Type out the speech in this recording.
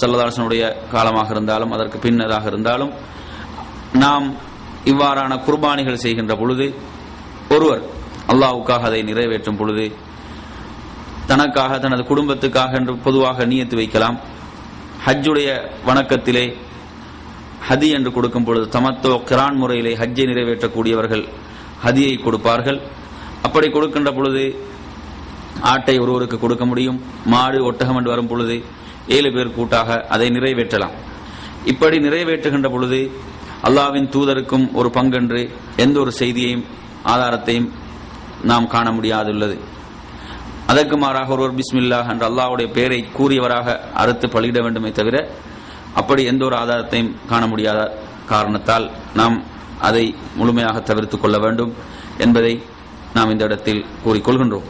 சல்லதாசனுடைய காலமாக இருந்தாலும் அதற்கு பின்னதாக இருந்தாலும் நாம் இவ்வாறான குர்பானிகள் செய்கின்ற பொழுது ஒருவர் அல்லாவுக்காக அதை நிறைவேற்றும் பொழுது தனக்காக தனது குடும்பத்துக்காக என்று பொதுவாக நியத்து வைக்கலாம். ஹஜ்ஜுடைய வணக்கத்திலே ஹதி என்று கொடுக்கும் பொழுது தமத்தோ கிரான் முறையிலே ஹஜ்ஜை நிறைவேற்றக்கூடியவர்கள் ஹதியை கொடுப்பார்கள். அப்படி கொடுக்கின்ற பொழுது ஆட்டை ஒருவருக்கு கொடுக்க முடியும். மாடு ஒட்டகம் என்று வரும் பொழுது ஏழு பேர் கூட்டாக அதை நிறைவேற்றலாம். இப்படி நிறைவேற்றுகின்ற பொழுது அல்லாவின் தூதருக்கும் ஒரு பங்கென்று எந்த ஒரு செய்தியையும் ஆதாரத்தையும் நாம் காண முடியாதுள்ளது. அதற்கு மாறாக ஒருவர் பிஸ்மில்லா என்ற அல்லாஹ்வுடைய பெயரை கூறியவராக அறுத்து பலியிட வேண்டுமே தவிர அப்படி எந்த ஒரு ஆதாரத்தையும் காண முடியாத காரணத்தால் நாம் அதை முழுமையாக தவிர்த்துக் கொள்ள வேண்டும் என்பதை நாம் இந்த இடத்தில் கூறிக்கொள்கின்றோம்